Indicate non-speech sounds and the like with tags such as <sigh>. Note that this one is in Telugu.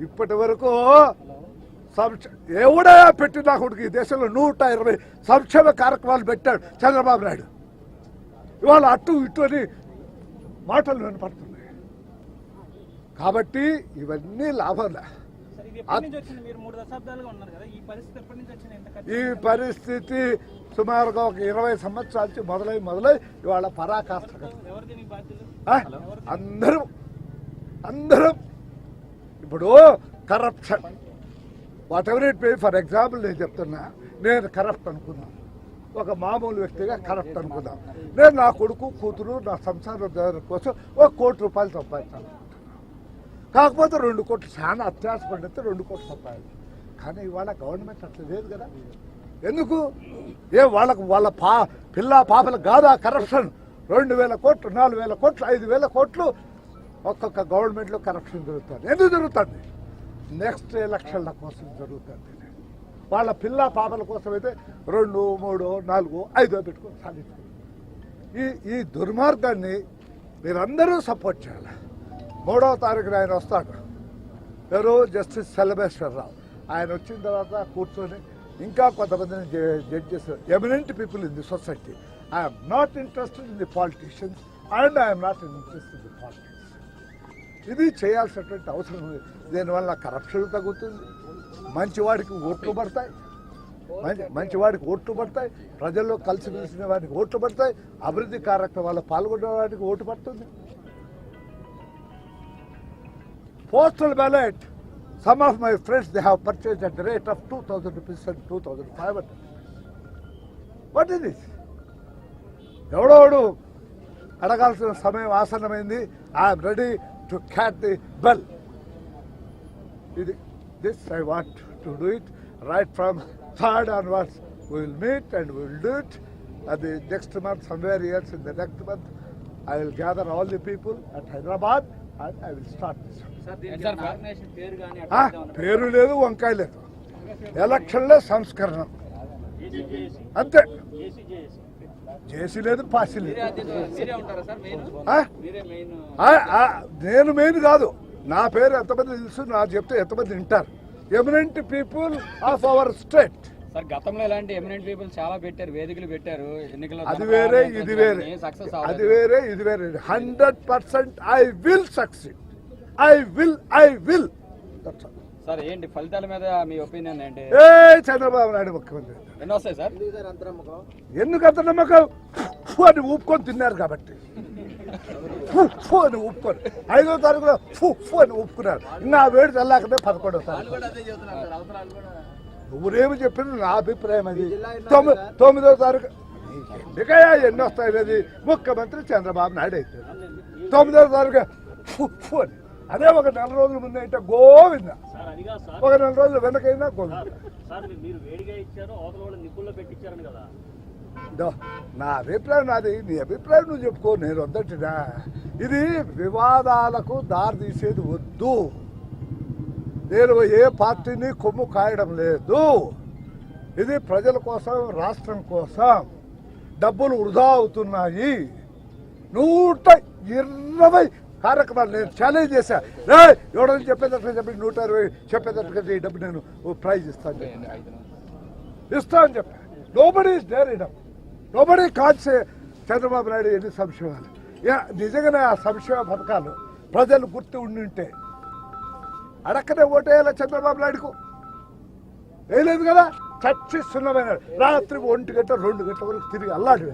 ఇప్పటి వరకు ఎవడా పెట్టి నా కొడుకు ఈ దేశంలో నూట ఇరవై సంక్షేమ కార్యక్రమాలు పెట్టాడు చంద్రబాబు నాయుడు. ఇవాళ అటు ఇటు అని మాటలు వినపడుతున్నాయి. కాబట్టి ఇవన్నీ లాభంలే. ఈ పరిస్థితి సుమారుగా ఒక ఇరవై సంవత్సరాల నుంచి మొదలై మొదలై ఇవాళ పరాకాష్ట ఆ? అందరూ అందరూ ఇప్పుడు corruption whatever it pay for example నేను చెప్తున్నా నేను కరప్ట్ అనుకున్నాను ఒక మామూలు వ్యక్తిగా కరప్ట్ అనుకుందాం నేను నా కొడుకు కూతురు నా సంసారం కోసం ఒక కోటి రూపాయలు సంపాదించాను కాకపోతే రెండు కోట్లు చాలా అత్యాసపడితే రెండు కోట్లు సంపాదించాలి కానీ ఇవాళ గవర్నమెంట్ అట్లా లేదు కదా. ఎందుకు? ఏ వాళ్ళకు వాళ్ళ పా పిల్ల పాపల కాదా కరప్షన్ రెండు వేల కోట్లు నాలుగు వేల కోట్లు ఐదు వేల కోట్లు ఒక్కొక్క గవర్నమెంట్లో కరప్షన్ జరుగుతుంది. ఎందుకు జరుగుతుంది? నెక్స్ట్ ఎలక్షన్ల కోసం జరుగుతుంది. వాళ్ళ పిల్ల పాపల కోసం అయితే రెండు మూడు నాలుగు ఐదో పెట్టుకొని సాధించుకుంటారు ఈ ఈ దుర్మార్గాన్ని మీరందరూ సపోర్ట్ చేయాలి. మూడవ తారీఖున ఆయన వస్తాడు. ఎవరు? జస్టిస్ సెలబేశ్వరరావు ఆయన వచ్చిన తర్వాత కూర్చొని ఇంకా కొంతమందిని judges eminent people in the society I'm not interested in the politicians and I'm not interested in the politics ఇది చేయాల్సినటువంటి అవసరం ఉంది. దీనివల్ల కరప్షన్ తగ్గుతుంది. మంచివాడికి ఓట్లు పడతాయి. మంచి మంచివాడికి ఓట్లు పడతాయి. ప్రజల్లో కలిసి మెలిసిన వాడికి ఓట్లు పడతాయి. అభివృద్ధి కార్యక్రమాల్లో పాల్గొనే వాడికి ఓటు పడుతుంది. Postal postal ballot, some of my friends they have purchased at the rate of 2000 rupees and 2500. What is this? ఎవడోడు అడగాల్సిన సమయం ఆసన్నమైంది. I'm ready to cat the bell ఇది this I want to do it right from <laughs> third onwards will meet and will do it అది next month somewhere years in the next month I will gather all the people at Hyderabad and I will start this sir దీనికి ఆర్గనైజేషన్ పేరు కానీ ఆ, పేరు లేదు వంకాయ లేదు ఎలక్షన్లో సంస్కరణ అంతే ఏసీ జేఏసీ చేసి లేదు పాసి లేదు. మీరే ఉంటారా సార్ మెయిన్ ఆ? మీరే మెయిన్ ఆ, ఆ, నేను మెయిన్ కాదు. నా పేరు ఎంతమంది తెలుసు నా చెప్తే ఎంతమంది వింటారు. Eminent people of our state sir గతంలో ఇలాంటి ఎమినెంట్ పీపుల్ చాలా పెట్టారు వేదికలు పెట్టారు. ఎన్నికల అది వేరే ఇది వేరే. సక్సెస్ అది వేరే ఇది వేరే. Hundred percent I will succeed I will I will sir ఏంటి ఫలితాల మీద మీ ఒపీనియన్ ఏంటి? ఏ చంద్రబాబు నాయుడు ముఖ్యమంత్రి. ఎన్ని వస్తాయి సార్? ఎందుకు అంత నమ్మకం? ఫు అని ఊపుకొని తిన్నారు కాబట్టి. ఫు ఫు అని ఊపుకొని. ఐదో తారీఖులో ఫు ఫు అని ఊపుకున్నారు. ఇంకా ఆ వేడి చల్లాకనే పదకొండో తారీఖు. నువ్వురేమి చెప్పింది నా అభిప్రాయం అది. తొమ్మిది తొమ్మిదో తారీఖు. ఎందుకయ్యా ఎన్ని వస్తాయి అనేది? ముఖ్యమంత్రి చంద్రబాబు నాయుడు అయితే. తొమ్మిదో తారీఖు. ఫు ఫు అని. అదే ఒక నెల రోజుల ముందు అయితే గోవింద. ఒక నెల రోజులు వెనకైనా నా అభిప్రాయం నాది. నీ అభిప్రాయం నువ్వు చెప్పుకో నేను వద్దటినా ఇది వివాదాలకు దారి తీసేది వద్దు. నేను ఏ పార్టీని కొమ్ము కాయడం లేదు. ఇది ప్రజల కోసం రాష్ట్రం కోసం డబ్బులు వృధా అవుతున్నాయి. నూట ఇరవై కార్యక్రమాలు నేను ఛాలెంజ్ చేశా. రే ఎవడని చెప్పేటట్టుగా చెప్పి నూట ఇరవై చెప్పేటట్టుగా ఈ డబ్బు నేను ప్రైజ్ ఇస్తాను చెప్పి. ఇస్తా అని చెప్పా. లోబడి ఇస్ దేర్ కాల్సే చంద్రబాబు నాయుడు ఎన్ని సంక్షేమాలు యా, నిజంగానే ఆ సంక్షేమ పథకాలు ప్రజలు గుర్తు ఉండింటే అడక్కనే ఓటేయాల చంద్రబాబు నాయుడుకు? వేయలేదు కదా? చచ్చిస్తున్నమైన రాత్రి ఒంటి గంట రెండు గంటల వరకు తిరిగి అల్లాడి